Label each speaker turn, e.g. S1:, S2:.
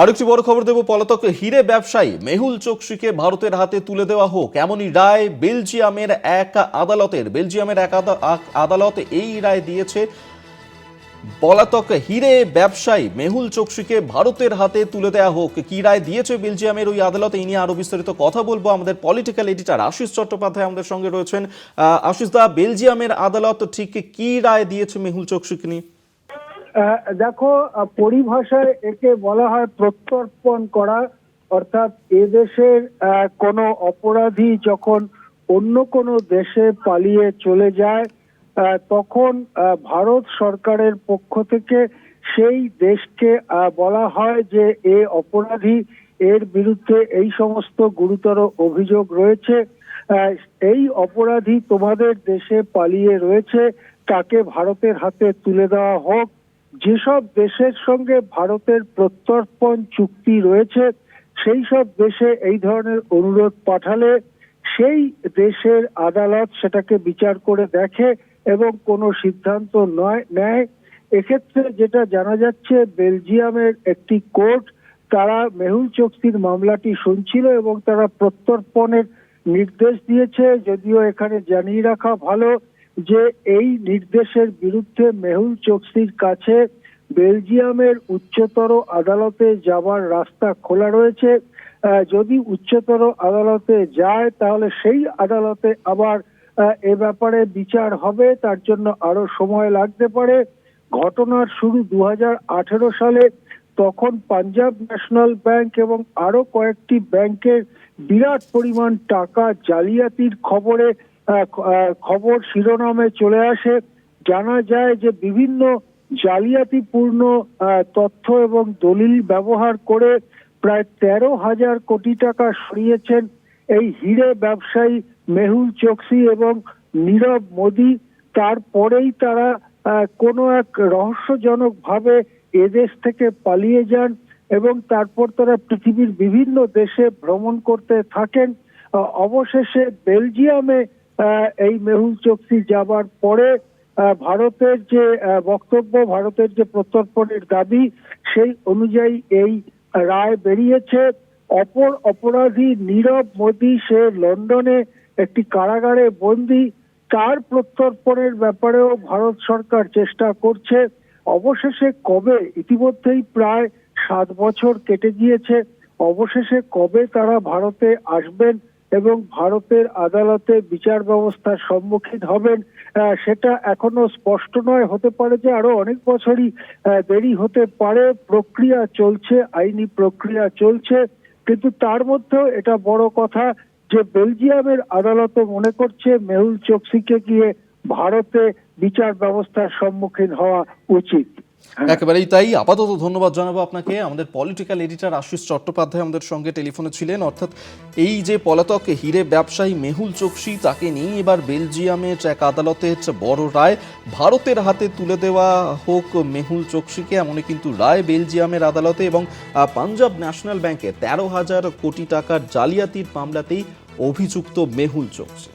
S1: আরেকটি বড় খবর দেব, পলাতক হিরে ব্যবসায়ী মেহুল চোকসিকে ভারতের হাতে তুলে দেওয়া হোক, এমনই রায় বেলজিয়ামের এক আদালতের। বেলজিয়ামের এক আদালত এই রায় দিয়েছে। পলাতক হিরে ব্যবসায়ী মেহুল চোকসিকে ভারতের হাতে তুলে দেওয়া হোক, কি রায় দিয়েছে বেলজিয়ামের ওই আদালতে? এই নিয়ে আরও বিস্তারিত কথা বলব। আমাদের পলিটিক্যাল এডিটার আশিস চট্টোপাধ্যায় আমাদের সঙ্গে রয়েছেন। আশিস দা, বেলজিয়ামের আদালত ঠিক কি রায় দিয়েছে মেহুল চোকসিকে নিয়ে?
S2: দেখো পরিভাষায় একে বলা হয় প্রত্যর্পণ করা, অর্থাৎ এদেশের কোনো অপরাধী যখন অন্য কোনো দেশে পালিয়ে চলে যায় তখন ভারত সরকারের পক্ষ থেকে সেই দেশকে বলা হয় যে এ অপরাধী, এর বিরুদ্ধে এই সমস্ত গুরুতর অভিযোগ রয়েছে। এই অপরাধী তোমাদের দেশে পালিয়ে রয়েছে, তাকে ভারতের হাতে তুলে দেওয়া হোক। যেসব দেশের সঙ্গে ভারতের প্রত্যর্পণ চুক্তি রয়েছে, সেই সব দেশে এই ধরনের অনুরোধ পাঠালে সেই দেশের আদালত সেটাকে বিচার করে দেখে এবং কোনো সিদ্ধান্ত নয়, নেয়। এক্ষেত্রে যেটা জানা যাচ্ছে, বেলজিয়ামের একটি কোর্ট, তারা মেহুল চোক্তির মামলাটি শুনছিল এবং তারা প্রত্যর্পণের নির্দেশ দিয়েছে, যদিও এখানে জানিয়ে রাখা ভালো যে এই নির্দেশের বিরুদ্ধে মেহুল চোকসির কাছে বেলজিয়ামের উচ্চতর আদালতে যাবার রাস্তা খোলা রয়েছে। যদি উচ্চতর আদালতে যায়, তাহলে সেই আদালতে আবার এ ব্যাপারে বিচার হবে। তার জন্য আরও সময় লাগতে পারে। ঘটনার শুরু দু হাজার আঠেরো সালে। তখন পাঞ্জাব ন্যাশনাল ব্যাংক এবং আরও কয়েকটি ব্যাংকের বিরাট পরিমাণ টাকা জালিয়াতির খবরে খবর শিরোনামে চলে আসে। জানা যায় যে বিভিন্ন জালিয়াতিপূর্ণ তথ্য এবং দলিল ব্যবহার করে প্রায় তেরো হাজার কোটি টাকা সরিয়েছেন এই হিরে ব্যবসায়ী মেহুল চোকসি এবং নীরব মোদি। তারপরেই তারা কোনো এক রহস্যজনক ভাবে এদেশ থেকে পালিয়ে যান এবং তারপর তারা পৃথিবীর বিভিন্ন দেশে ভ্রমণ করতে থাকেন। অবশেষে বেলজিয়ামে এই মেহুল চোকসি যাবার পরে ভারতের যে বক্তব্য, ভারতের যে প্রত্যর্পণের দাবি, সেই অনুযায়ী এই রায় বেরিয়েছে। অপর অপরাধী নীরব মোদী, সে লন্ডনে একটি কারাগারে বন্দী। তার প্রত্যর্পণের ব্যাপারেও ভারত সরকার চেষ্টা করছে। অবশেষে কবে? ইতিমধ্যেই প্রায় সাত বছর কেটে গিয়েছে। অবশেষে কবে তারা ভারতে আসবেন? এবং ভারতের আদালতে বিচার ব্যবস্থার সম্মুখীন হবেন সেটা এখনও স্পষ্ট নয়। হতে পারে যে আরও অনেক বছরই দেরি হতে পারে। প্রক্রিয়া চলছে, আইনি প্রক্রিয়া চলছে। কিন্তু তার মধ্যেও এটা বড় কথা যে বেলজিয়ামের আদালত মনে করছে, মেহুল চোকসিকে গিয়ে ভারতে বিচার ব্যবস্থার সম্মুখীন হওয়া উচিত।
S1: একেবারেই তাই। আপাতত ধন্যবাদ জানাব আপনাকে। আমাদের পলিটিক্যাল এডিটর আশিস চট্টোপাধ্যায় আমাদের সঙ্গে টেলিফোনে ছিলেন। অর্থাৎ এই যে পলাতক হিরে ব্যবসায়ী মেহুল চোকসি, তাকে নিয়ে এবার বেলজিয়ামের এক আদালতের বড় রায়। ভারতের হাতে তুলে দেওয়া হোক মেহুল চোকসিকে, এমনই কিন্তু রায় বেলজিয়ামের আদালতে এবং পাঞ্জাব ন্যাশনাল ব্যাংকে তেরো হাজার কোটি টাকার জালিয়াতির মামলাতেই অভিযুক্ত মেহুল চোকসি।